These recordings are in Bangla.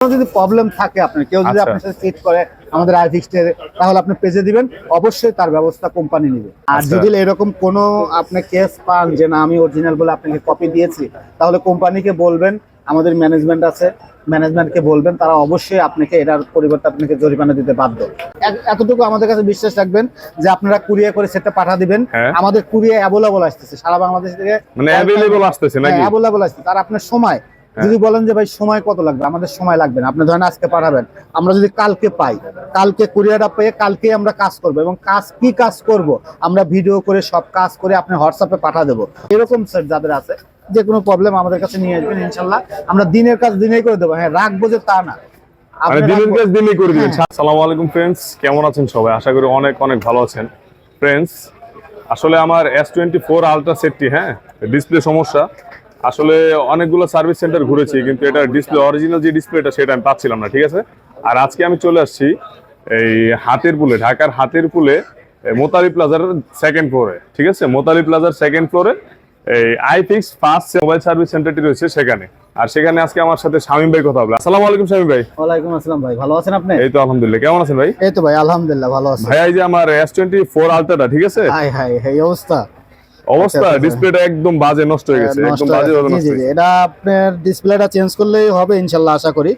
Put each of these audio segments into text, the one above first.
যদি প্রবলেম থাকে আপনার কেউ যদি আচ্ছা। আপনার সাথে করে আমাদের তাহলে আপনি পেজে দিবেন অবশ্যই তার ব্যবস্থা কোম্পানি নেবে আর আচ্ছা। যদি এরকম কোনো আপনি কেস পান যে না আমি অরিজিনাল বলে আপনাকে কপি দিয়েছি তাহলে কোম্পানিকে বলবেন আমাদের ম্যানেজমেন্ট আছে ম্যানেজমেন্টকে বলবেন তারা অবশ্যই আপনাকে এটার পরিবর্তে আপনাকে জরিমানা দিতে বাধ্য এতটুকু আমাদের কাছে বিশ্বাস রাখবেন যে আপনারা কুরিয়ার করে সেটা পাঠা দিবেন হ্যাঁ। আমাদের কুরিয়ার অ্যাভেলেবল আসতেছে সারা বাংলাদেশ থেকে মানে অ্যাভেলেবল আসতেছে নাকি অ্যাভেলেবল আসছে তার আপনার সময় যদি বলেন যে ভাই সময় কত লাগবে? আমাদের সময় লাগবে না। আপনি ধরেন আজকে পাঠাবেন। আমরা যদি কালকে পাই কালকে কুরিয়ারটা পেয়ে কালকে আমরা কাজ করব এবং কাজ কি কাজ করব আমরা ভিডিও করে সব কাজ করে আপনি হোয়াটসঅ্যাপে পাঠা দেবো। এরকম স্যার যাদের আছে যে কোনো প্রবলেম আমাদের কাছে নিয়ে আসবেন ইনশাল্লাহ। আমরা দিনের কাজ দিনেই করে দেবো। হ্যাঁ রাখব যে তা না। আপনি দিনের কাজ দিনই করে দিবেন। হ্যাঁ। আসসালামু আলাইকুম ফ্রেন্ডস কেমন আছেন সবাই? আশা করি অনেক অনেক ভালো আছেন। ফ্রেন্ডস আসলে আমার এস টোয়েন্টি ফোর আলট্রা সেটটি হ্যাঁ ডিসপ্লে সমস্যা। আসলে অনেকগুলো সার্ভিস সেন্টার ঘুরেছি কিন্তু এটা ডিসপ্লে অরিজিনাল যে ডিসপ্লেটা সেটা আমি পাচ্ছিলাম না ঠিক আছে? আর আজকে আমি চলে আসছি এই হাতের পুলে ঢাকার হাতের পুলে মোতালি প্লাজার সেকেন্ড ফ্লোরে ঠিক আছে? মোতালি প্লাজার সেকেন্ড ফ্লোরে এই আইফিক্স ফার্স্ট মোবাইল সার্ভিস সেন্টারটি রয়েছে সেখানে। আর সেখানে আজকে আমার সাথে শামীম ভাই কথা হবে। আসসালামু আলাইকুম শামীম ভাই। ওয়ালাইকুম আসসালাম ভাই ভালো আছেন আপনি? এই তো আলহামদুলিল্লাহ কেমন আছেন ভাই? এই তো ভাই আলহামদুলিল্লাহ ভালো আছি। ভাই এই যে আমার এস টোয়েন্টি ফোর আলট্রাটা ঠিক আছে? হাই হাই এই অবস্থা। অবস্থা আচ্ছা, আচ্ছা। ডিসপ্লেটা একদম বাজে নষ্ট হয়ে গেছে একদম বাজে নষ্ট। হয়ে এটা আপনার ডিসপ্লেটা চেঞ্জ করলেই হবে ইনশাল্লাহ আশা করি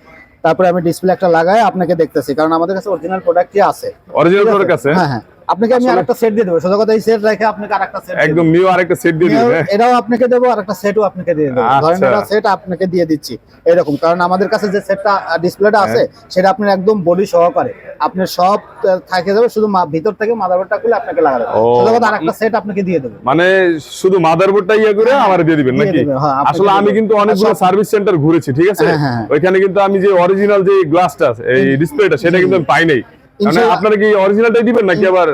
তারপরে আমি ডিসপ্লে একটা লাগাই আপনাকে দেখতেছি কারণ আমাদের কাছে অরিজিনাল প্রোডাক্টই আছে অরিজিনাল? প্রোডাক্ট আছে হ্যাঁ হ্যাঁ আপনাকে আমি আরেকটা সেট দিয়ে দেবো সোজা কথা এই সেট রেখে আপনাকে আরেকটা সেট একদম নিউ আরেকটা সেট দিয়ে হ্যাঁ? এটাও আপনাকে দেবো আর একটা সেটও আপনাকে দিয়ে দেবো ধরেন আচ্ছা। এটা সেট আপনাকে দিয়ে দিচ্ছি এরকম কারণ আমাদের কাছে যে সেটটা ডিসপ্লেটা আছে সেটা আপনার একদম বডি সহকারে আপনার সব থাকে যাবে শুধু ভিতর থেকে মাদারবোর্ডটা খুলে আপনাকে লাগাবে। সোজা কথা আরেকটা সেট আপনাকে দিয়ে দেবো মানে শুধু মাদারবোর্ডটা ইয়ে করে আমার দিয়ে দিবেন নাকি হ্যাঁ, আসলে আমি কিন্তু অনেকগুলো। সার্ভিস সেন্টার ঘুরেছি ঠিক আছে হ্যাঁ, হ্যাঁ, হ্যাঁ। ওইখানে কিন্তু আমি যে অরিজিনাল যে গ্লাসটা এই ডিসপ্লেটা সেটা কিন্তু আমি পাই নাই আপনারা কি অরিজিনালটাই দিবেন নাকি আবার?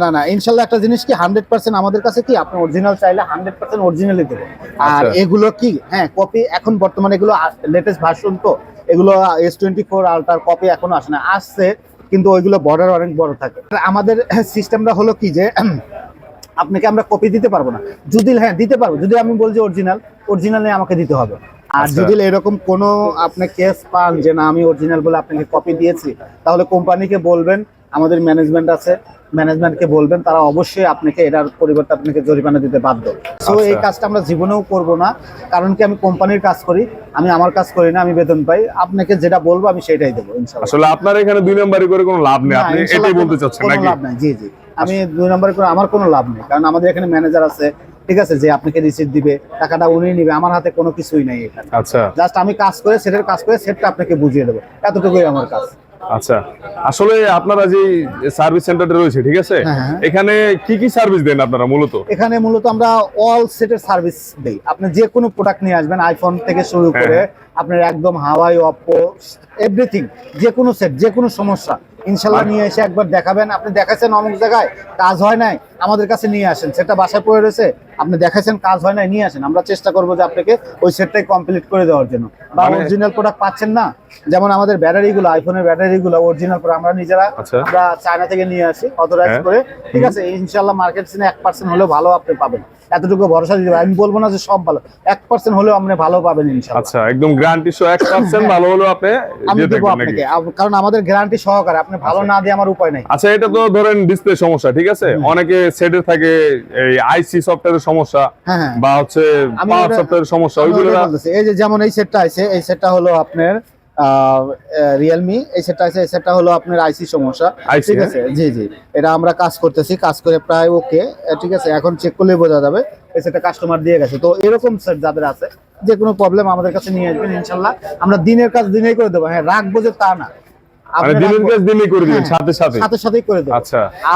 না না ইনশাল্লাহ একটা জিনিস কি হান্ড্রেড পার্সেন্ট আমাদের কাছে কি আপনি অরিজিনাল চাইলে হান্ড্রেড পার্সেন্ট অরিজিনালই দেবো আর আচ্ছা। এগুলো কি হ্যাঁ কপি এখন বর্তমানে এগুলো লেটেস্ট ভার্সন তো এগুলো S twenty four ultra copy এখনও আসে না আসছে কিন্তু ওইগুলো বর্ডার অনেক বড় থাকে। আমাদের সিস্টেমটা হলো কি যে আপনাকে আমরা কপি দিতে পারব না। যদি হ্যাঁ দিতে পারব যদি আমি বলছি অরিজিনাল অরিজিনালে আমাকে দিতে হবে। আর আচ্ছা। যদি এরকম কোনো আপনি কেস পান যে না আমি অরিজিনাল বলে আপনাকে কপি দিয়েছি তাহলে কোম্পানিকে বলবেন আমাদের ম্যানেজমেন্ট আছে ম্যানেজমেন্টকে বলবেন তারা অবশ্যই আপনাকে এটার পরিবর্তে আপনাকে জরিমানা দিতে বাধ্য। সো আচ্ছা। এই কাজটা আমরা জীবনেও করব না কারণ কি আমি কোম্পানির কাজ করি আমি আমার কাজ করি না আমি বেতন পাই আপনাকে যেটা বলব আমি সেটাই দেবো আসলে আপনার এখানে দুই নাম্বারই করে কোনো লাভ নেই আপনি এটাই বলতে চাচ্ছেন নাকি? লাভ নাই জি জি। আমি দুই নম্বরে করে আমার কোনো লাভ নেই কারণ আমাদের এখানে ম্যানেজার আছে ঠিক আছে যে আপনাকে রিসিট দিবে টাকাটা উনি নিবে আমার হাতে কোনো কিছুই নাই এখানে আচ্ছা। জাস্ট আমি কাজ করে সেটের কাজ করে সেটটা আপনাকে বুঝিয়ে দেবো। এতটুকুই আমার কাজ। আচ্ছা। আসলে আপনারা যে সার্ভিস সেন্টারটা রয়েছে ঠিক আছে? হ্যাঁ, হ্যাঁ। এখানে কি কি সার্ভিস দেন আপনারা মূলত? এখানে মূলত আমরা অল সেটের সার্ভিস দেই। আপনি যে কোনো প্রোডাক্ট নিয়ে আসবেন আইফোন থেকে শুরু হ্যাঁ, করে আপনার একদম হাওয়াই অপো এভরিথিং যে কোনো সেট যে কোনো সমস্যা ইনশাল্লাহ নিয়ে এসে একবার দেখাবেন। আপনি দেখাচ্ছেন অমুক জায়গায় কাজ হয় নাই আমাদের কাছে নিয়ে আসেন। সেটা বাসায় পড়ে রয়েছে আপনি দেখাচ্ছেন কাজ হয় নাই নিয়ে আসেন। আমরা চেষ্টা করব যে আপনাকে ওই সেটটাই কমপ্লিট করে দেওয়ার জন্য। বা মানে- অরিজিনাল প্রোডাক্ট পাচ্ছেন না যেমন আমাদের ব্যাটারিগুলো আইফোনের ব্যাটারিগুলো অরিজিনাল করে আমরা নিজেরা আচ্ছা। আমরা চায়না থেকে নিয়ে আসি অথরাইজ হ্যাঁ। করে। ঠিক আছে ইনশাল্লাহ মার্কেট সিনে এক পার্সেন্ট হলেও ভালো আপনি পাবেন। এতটুকু ভরসা দিতে আমি বলব না যে সব ভালো। এক পার্সেন্ট হলেও আপনি ভালো পাবেন আচ্ছা একদম গ্যারান্টি সহ এক পার্সেন্ট ভালো হলো আপনি আমি দেবো আপনাকে। কারণ আমাদের গ্যারান্টি সহকারে আপনি ভালো আচ্ছা। না দিয়ে আমার উপায় নাই। আচ্ছা এটা তো ধরেন ডিসপ্লে সমস্যা ঠিক আছে? অনেকে সেটের থাকে এই আইসি সফটওয়্যারের সমস্যা হ্যাঁ হ্যাঁ। বা হচ্ছে পাওয়ার সফটওয়্যারের সমস্যা ওইগুলো এই যে যেমন এই সেটটা আছে এই সেটটা হলো আপনার রিয়েলমি এই সেটটা আছে এই সেটটা হলো আপনার আইসি সমস্যা। ঠিক হ্যাঁ? আছে? জি জি। এটা আমরা কাজ করতেছি কাজ করে প্রায় ওকে ঠিক আছে? এখন চেক করলেই বোঝা যাবে এই সেটটা কাস্টমার দিয়ে গেছে। তো এরকম সেট যাদের আছে যে কোনো প্রবলেম আমাদের কাছে নিয়ে আসবেন ইনশাল্লাহ। আমরা দিনের কাজ দিনেই করে দেবো। হ্যাঁ রাখব যে তা না।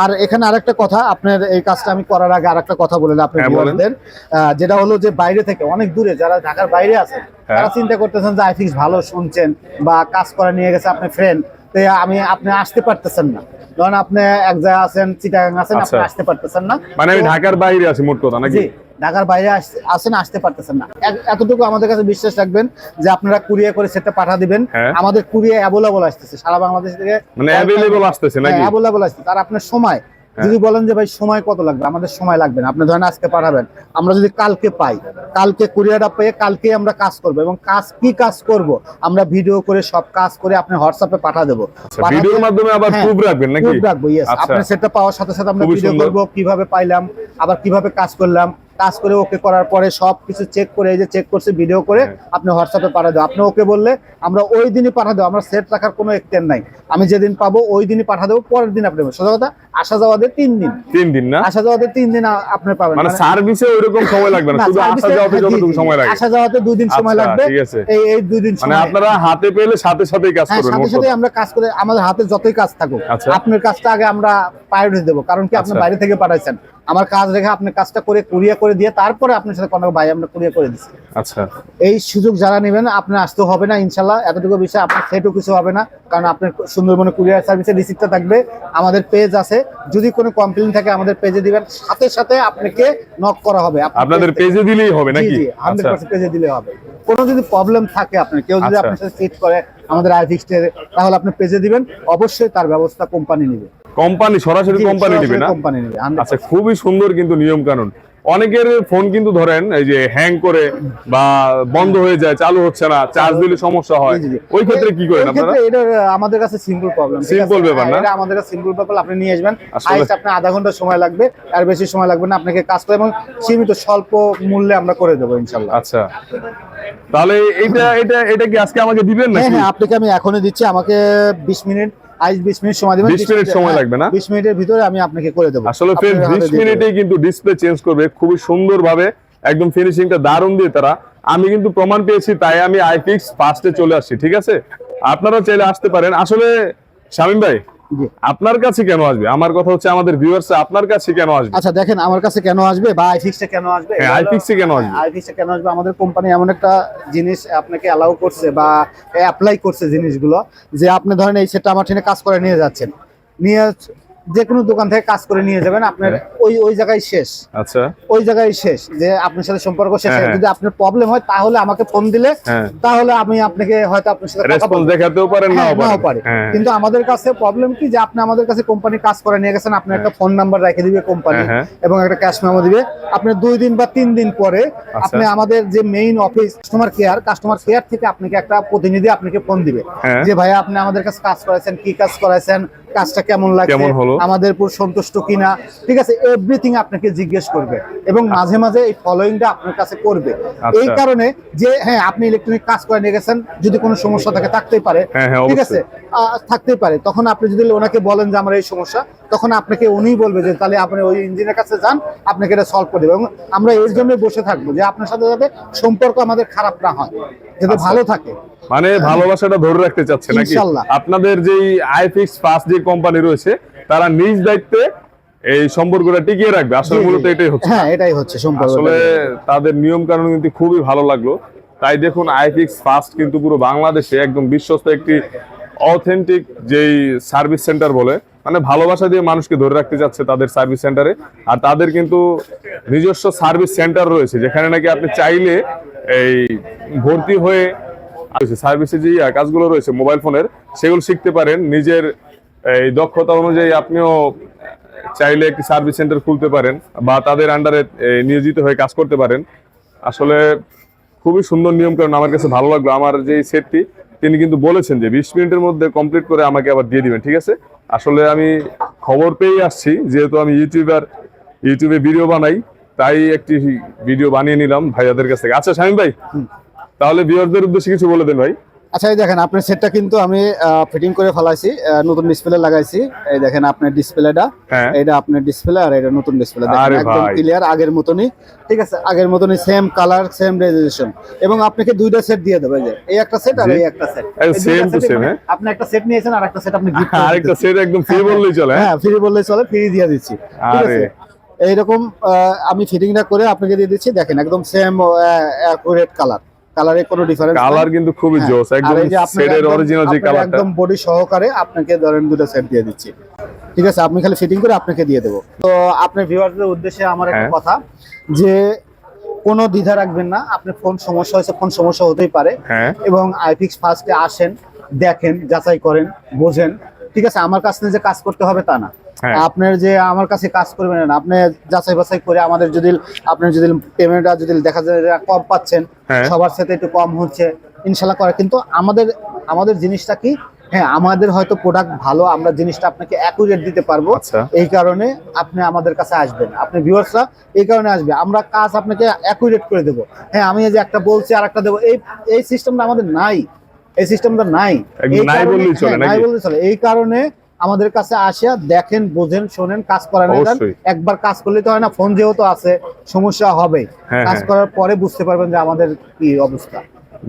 আর এখানে আরেকটা কথা আপনার এই কাজটা আমি করার আগে আরেকটা কথা বলে আপনি হ্যাঁ। যেটা হলো যে বাইরে থেকে অনেক দূরে যারা ঢাকার বাইরে আছে হ্যাঁ। তারা চিন্তা করতেছেন যে আইফিক্স ভালো শুনছেন বা কাজ করা নিয়ে গেছে আপনি ফ্রেন্ড তো আমি আপনি আসতে পারতেছেন না। ধরেন আপনি এক জায়গায় আছেন চিটাগাং আছেন আপনি আচ্ছা। আসতে পারতেছেন না। মানে আমি ঢাকার বাইরে আছি মোট কথা নাকি? ঢাকার বাইরে আস- আসেন আসতে পারতেছেন না। এতটুকু আমাদের কাছে বিশ্বাস রাখবেন যে আপনারা কুরিয়ার করে সেটা পাঠা দিবেন। হ্যাঁ। আমাদের কুরিয়ার অ্যাভেলেবল আসতেছে। সারা বাংলাদেশ থেকে মানে অ্যাভেলেবল আসতেছে নাকি? অ্যাভেলেবল আসছে তার আপনার সময় যদি বলেন যে ভাই সময় কত লাগবে? আমাদের সময় লাগবে না। আপনি ধরেন আজকে পাঠাবেন। আমরা যদি কালকে পাই কালকে কুরিয়ারটা পেয়ে কালকে আমরা কাজ করব এবং কাজ কি কাজ করব আমরা ভিডিও করে সব কাজ করে আপনি হোয়াটসঅ্যাপে পাঠা দেবো। আচ্ছা, ভিডিওর মাধ্যমে আবার হ্যাঁ, প্রুফ রাখবেন নাকি? proof রাখব ইয়েস আচ্ছা। আপনার সেটা পাওয়ার সাথে সাথে আমরা ভিডিও। করব কীভাবে পাইলাম আবার কীভাবে কাজ করলাম। কাজ করে ওকে করার পরে সব কিছু চেক করে এই যে চেক করছে ভিডিও করে হ্যাঁ। আপনি হোয়াটসঅ্যাপে পাঠা দেবো আপনি ওকে বললে আমরা ওই দিনই পাঠা দেবো আমরা সেট রাখার কোনো এক্সটেন্ড নাই। আমি যেদিন পাবো ওই দিনই পাঠা দেবো পরের দিন আপনি সোজা কথা আসা যাওয়াতে তিন দিন। তিন দিন না? আসা যাওয়াতে তিন দিন আপনি পাবেন। মানে মানে- সার্ভিসে ওইরকম সময় লাগবে না শুধু আসা যাওয়াতে হ্যাঁ, যতটুকু সময় লাগে। আসা যাওয়াতে দুই দিন সময় আচ্ছা, লাগবে। ঠিক আছে। এই এই দুই দিন মানে আপনারা হাতে পেলে সাথে সাথেই কাজ হ্যাঁ করবেন সাথে সাথে আমরা কাজ করে আমাদের হাতে যতই কাজ থাকুক আচ্ছা। আপনার কাজটা আগে আমরা প্রায়োরিটি দেবো। কারণ কি আপনি আচ্ছা। বাইরে থেকে পাঠাইছেন। আমার কাজ রেখে আপনি কাজটা করে কুরিয়া করে দিয়ে তারপরে আপনার সাথে কোনো ভাই আমরা কুরিয়া করে দিচ্ছি। আচ্ছা। এই সুযোগ যারা নেবেন আপনার আসতে হবে না ইনশাল্লাহ। এতটুকু বিষয় আপনার সেটও কিছু হবে না কারণ আপনার সুন্দরবনে কুরিয়ার সার্ভিসের রিসিপ্টটা থাকবে আমাদের পেজ আছে। যদি কোনো কমপ্লেন থাকে আমাদের পেজে দিবেন। সাথে সাথে আপনাকে নক করা হবে। আপনাদের পেজে দিলেই হবে নাকি? জি আচ্ছা। পার্সেন্ট পেজে দিলে হবে। কোনো যদি প্রবলেম থাকে আপনার কেউ যদি আচ্ছা। আপনার সাথে ফিট করে আমাদের আই তাহলে আপনি পেজে দিবেন। অবশ্যই তার ব্যবস্থা কোম্পানি নেবে। কোম্পানি সরাসরি কোম্পানি দিবে না? কোম্পানি নেবে আচ্ছা খুবই সুন্দর কিন্তু নিয়ম কানুন অনেকের ফোন কিন্তু ধরেন এই যে হ্যাং করে বা বন্ধ হয়ে যায় চালু হচ্ছে না চার্জ দিলে সমস্যা হয়। ওই ক্ষেত্রে কি করেন আপনারা? এটা আমাদের কাছে সিম্পল প্রবলেম Simple ব্যাপার না? এটা আমাদের কাছে সিম্পল ব্যাপার আপনি নিয়ে আসবেন। হাইস্ট আপনার আধা ঘণ্টা সময় লাগবে আর বেশি সময় লাগবে না আপনাকে কাজ করে এবং সীমিত স্বল্প মূল্যে আমরা করে দেবো ইনশাল্লাহ আচ্ছা। তাহলে এটা এটা এটা কি আজকে আমাকে দিবেন হ্যাঁ নাকি? হ্যাঁ আপনাকে আমি এখনই দিচ্ছি আমাকে বিশ মিনিট আইস বিশ মিনিট সময় দেবেন 20 মিনিট সময় লাগবে না? বিশ মিনিটের ভিতরে আমি আপনাকে করে দেব আসলে ফ্রেন্ড হাতে বিশ দিয়ে দেবো। মিনিটেই কিন্তু ডিসপ্লে চেঞ্জ করবে খুবই সুন্দর ভাবে একদম ফিনিশিংটা দারুণ দিয়ে তারা আমি কিন্তু প্রমাণ পেয়েছি তাই আমি আইফিক্স ফার্স্টে চলে আসছি ঠিক আছে আপনারা চাইলে আসতে পারেন আসলে শামিম ভাই। আপনার কাছে কেন আসবে? আমার কথা হচ্ছে আমাদের ভিউয়ার্স আপনার কাছে কেন আসবে? আচ্ছা দেখেন আমার কাছে কেন আসবে বা আইফিক্সে কেন আসবে? হ্যাঁ, iFix-এ কেন আসবে? আইফিক্সে কেন আসবে? আমাদের কোম্পানি এমন একটা জিনিস আপনাকে অ্যালাউ করছে বা অ্যাপ্লাই করছে জিনিসগুলো যে আপনি ধরেন এই সেটটা আমার ট্রেনে কাজ করে নিয়ে যাচ্ছেন। নিয়ে যে কোনো দোকান থেকে কাজ করে নিয়ে যাবেন আপনার হ্যাঁ। ওই ওই জায়গায় শেষ। আচ্ছা। ওই জায়গায় শেষ যে আপনার সাথে সম্পর্ক শেষ হ্যাঁ, হ্যাঁ। যদি আপনার প্রবলেম হয় তাহলে আমাকে ফোন দিলে তাহলে আমি আপনাকে হয়তো আপনার সাথে রেসপন্স দেখাতেও পারেন নাও নাও পারে। কিন্তু আমাদের কাছে প্রবলেম কি যে আপনি আমাদের কাছে কোম্পানি কাজ করে নিয়ে গেছেন আপনি একটা ফোন নাম্বার রেখে দিবে কোম্পানি। এবং একটা ক্যাশ মেমো দিবে। আপনি দুই দিন বা তিন দিন পরে আচ্ছা। আপনি আমাদের যে main office customer care customer care থেকে আপনাকে একটা প্রতিনিধি আপনাকে ফোন দিবে। যে ভাইয়া আপনি আমাদের কাছে কাজ করেছেন কি কাজ করেছেন কাজটা কেমন লাগছে আমাদের উপর সন্তুষ্ট কিনা ঠিক আছে এভরিথিং আপনাকে জিজ্ঞেস করবে এবং মাঝে মাঝে এই ফলোইংটা আপনার কাছে করবে। আচ্ছা। এই কারণে যে হ্যাঁ আপনি ইলেকট্রনিক কাজ করে নিয়ে গেছেন যদি কোনো সমস্যা থাকে থাকতেই পারে হ্যাঁ, হ্যাঁ, ঠিক আছে থাকতেই পারে। তখন আপনি যদি ওনাকে বলেন যে আমার এই সমস্যা তখন আপনাকে উনিই বলবে যে তাহলে আপনি ওই ইঞ্জিনের কাছে যান আপনাকে এটা সলভ করে দেবে। এবং আমরা এর জন্য বসে থাকব যে আপনার সাথে যাতে সম্পর্ক আমাদের খারাপ না হয় যাতে আচ্ছা। ভালো থাকে। মানে ভালোবাসাটা ধরে রাখতে চাচ্ছে নাকি? আপনাদের যেই আইফিক্স ফার্স্ট যে কোম্পানি রয়েছে তারা নিজ দায়িত্বে এই সম্পর্কটা টিকিয়ে রাখবে। আসলে। মূলত এটাই হচ্ছে। হ্যাঁ এটাই হচ্ছে সম্পর্ক আসলে তাদের নিয়ম কানুন কিন্তু খুবই ভালো লাগল। তাই দেখুন আইফিক্স ফার্স্ট কিন্তু পুরো বাংলাদেশে একদম বিশ্বস্ত একটি অথেন্টিক যেই সার্ভিস সেন্টার বলে মানে ভালোবাসা দিয়ে মানুষকে ধরে রাখতে চাচ্ছে তাদের সার্ভিস সেন্টারে। আর তাদের কিন্তু নিজস্ব সার্ভিস সেন্টার রয়েছে যেখানে নাকি আপনি চাইলে এই ভর্তি হয়ে সার্ভিসে যে কাজগুলো রয়েছে মোবাইল ফোনের সেগুলো শিখতে পারেন। নিজের এই দক্ষতা অনুযায়ী আপনিও চাইলে একটি সার্ভিস সেন্টার খুলতে পারেন বা তাদের আন্ডারে নিয়োজিত হয়ে কাজ করতে পারেন। আসলে খুবই সুন্দর নিয়ম, কারণ আমার কাছে ভালো লাগল। আমার যে সেটটি, তিনি কিন্তু বলেছেন যে বিশ মিনিটের মধ্যে কমপ্লিট করে আমাকে আবার দিয়ে দিবেন, ঠিক আছে? আসলে আমি খবর পেয়ে আসছি, যেহেতু আমি ইউটিউবার, ইউটিউবে ভিডিও বানাই, তাই একটি ভিডিও বানিয়ে নিলাম ভাইয়াদের কাছ থেকে। আচ্ছা শামিম ভাই তাহলে ভিউয়ারদের উদ্দেশ্যে কিছু বলে দেন ভাই। আচ্ছা এই দেখেন আপনার সেটটা কিন্তু আমি ফিটিং করে ফেলাইছি নতুন ডিসপ্লে লাগাইছি। এই দেখেন আপনার ডিসপ্লেটা হ্যাঁ। এটা আপনার ডিসপ্লে আর এটা নতুন ডিসপ্লে একদম ক্লিয়ার আগের মতনই। ঠিক আছে আগের মতনই সেম কালার সেম রেজুলেশন এবং আপনাকে দুইটা সেট দিয়ে দেবে এই যে এই একটা সেট আর এই একটা সেট to same, হ্যাঁ? আপনি একটা সেট নিয়েছেন আর একটা সেট আপনি গিফট আরেকটা সেট একদম ফ্রি বললেই চলে হ্যাঁ। হ্যাঁ ফ্রি বললেই চলে ফ্রি দিয়ে দিচ্ছি। ঠিক আছে? এইরকম আমি ফিটিংটা করে আপনাকে দিয়ে দিচ্ছি। দেখেন একদম সেম অ্যাকুরেট কালার কালারে কোনো ডিফারেন্স কালার কিন্তু খুবই হ্যাঁ, জোস একদম সেটের অরিজিনাল যে কালারটা। একদম বডি সহকারে আপনাকে ধরেন দুটো সেট দিয়ে দিচ্ছি। ঠিক আছে আপনি খালি ফিটিং করে আপনাকে দিয়ে দেবো। তো আপনার ভিউয়ারদের উদ্দেশ্যে আমার একটা হ্যাঁ। কথা যে কোনো দ্বিধা রাখবেন না আপনি ফোন সমস্যা হয়েছে ফোন সমস্যা হতেই পারে। হ্যাঁ। এবং আইফিক্স ফার্স্টে আসেন দেখেন যাচাই করেন বোঝেন। ঠিক আছে আমার কাছ থেকে যে কাজ করতে হবে তা না। আপনার যে আমার কাছে কাজ করবেন না আপনি যাচাই বাছাই করে আমাদের যদি আপনার যদি পেমেন্টটা যদি দেখা যায় কম পাচ্ছেন হ্যাঁ। সবার সাথে একটু কম হচ্ছে ইনশাল্লাহ করে। কিন্তু আমাদের আমাদের জিনিসটা কি? হ্যাঁ আমাদের হয়তো প্রোডাক্ট ভালো আমরা জিনিসটা আপনাকে অ্যাকুরেট দিতে পারব। আচ্ছা। এই কারণে আপনি আমাদের কাছে আসবেন। আপনি ভিউয়ার্সরা এই কারণে আসবে। আমরা কাজ আপনাকে অ্যাকুরেট করে দেবো। হ্যাঁ আমি যে একটা বলছি আর একটা দেবো এই এই সিস্টেমটা আমাদের নাই। এই সিস্টেমটা নাই। হ্যাঁ, নাই? বললেই চলে। এই কারণে আমাদের কাছে আসিয়া দেখেন বোঝেন শোনেন কাজ করেন একবার কাজ করলে তো হয় না ফোন যেহেতু আছে সমস্যা হবে। হ্যাঁ, কাজ হ্যাঁ। করার পরে বুঝতে পারবেন যে আমাদের কি অবস্থা।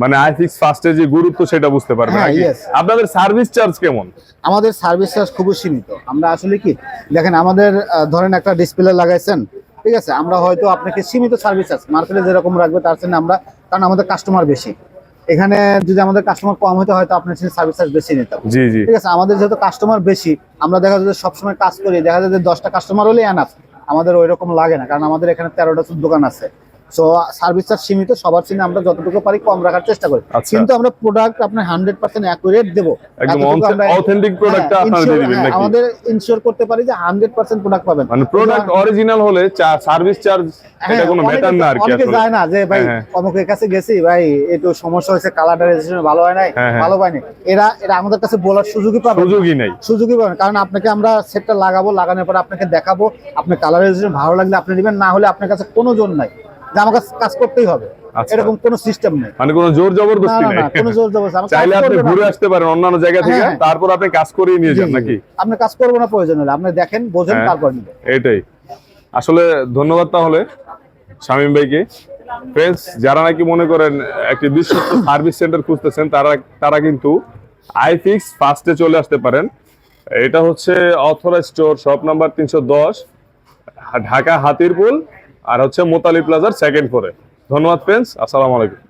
মানে আই ফিক্স ফার্স্টে যে গুরুত্ব সেটা বুঝতে পারবেন হ্যাঁ, আপনাদের সার্ভিস চার্জ কেমন? আমাদের সার্ভিস চার্জ খুবই সীমিত। আমরা আসলে কি দেখেন আমাদের ধরেন একটা ডিসপ্লে লাগাইছেন ঠিক আছে? আমরা হয়তো আপনাকে সীমিত সার্ভিস চার্জ মার্কেটে যেরকম রাখবে তার জন্য আমরা কারণ আমাদের কাস্টমার বেশি। এখানে যদি আমাদের কাস্টমার কম হইতে হয় তো আপনার সার্ভিস চার্জ বেশি নিতাম জি জি। ঠিক আছে? আমাদের যেহেতু কাস্টমার বেশি আমরা দেখা যায় সবসময় কাজ করি দেখা যায় যে দশটা কাস্টমার হলে এনাফ আমাদের ওই রকম লাগে না কারণ আমাদের এখানে তেরোটা দোকান আছে। সো সার্ভিস চার্জ সীমিত সবার চিনে আমরা যতটুকু পারি কম রাখার চেষ্টা করি। আচ্ছা। কিন্তু আমরা প্রোডাক্ট আপনার হান্ড্রেড পার্সেন্ট অ্যাকুরেট দেবো। অথেন্টিক হ্যাঁ, দিবেন নাকি? আমাদের ইনশিওর করতে পারি যে হান্ড্রেড পার্সেন্ট প্রোডাক্ট পাবেন। মানে প্রোডাক্ট অরিজিনাল হলে সার্ভিস চার্জ হ্যাঁ, এটা কোনো ম্যাটার না আর কি অনেকে যায় না যে ভাই হ্যাঁ, অমুকের কাছে গেছি ভাই একটু সমস্যা হয়েছে কালারটা রেজিস্ট্রেশন ভালো হয় নাই। ভালো পায়নি এরা এরা আমাদের কাছে বলার সুযোগই পাবে। সুযোগই নাই। সুযোগই পাবেন কারণ আপনাকে আমরা সেটটা লাগাবো লাগানোর পর আপনাকে দেখাবো আপনার কালার রেজিস্ট্রেশন ভালো লাগলে আপনি নেবেন না হলে আপনার কাছে কোনো জোর নাই। যে আমার কাজ করতেই হবে। আচ্ছা। এরকম কোনো সিস্টেম নেই। মানে কোনো জোর জবরদস্তি নাই। কোনো জোর জবরদস্তি চাইলে আপনি ঘুরে আসতে পারেন অন্যান্য জায়গা থেকে হ্যাঁ, হ্যাঁ। তারপর আপনি কাজ করিয়ে নিয়ে যান নাকি? আপনি কাজ করব না প্রয়োজন হলে আপনি দেখেন বোঝেন হ্যাঁ। তারপর নেবেন। এটাই। আসলে ধন্যবাদ তাহলে শামীম ভাইকে। ফ্রেন্ডস যারা নাকি মনে করেন একটি বিশ্বস্ত সার্ভিস সেন্টার খুঁজতেছেন তারা তারা কিন্তু আইফিক্স ফার্স্টে চলে আসতে পারেন। এটা হচ্ছে অথরাইজ স্টোর শপ নাম্বার তিনশো দশ ঢাকা হাতিরপুল। আর হচ্ছে মোতালি প্লাজার সেকেন্ড ফ্লোরে ধন্যবাদ ফ্রেন্ডস আসসালামু আলাইকুম।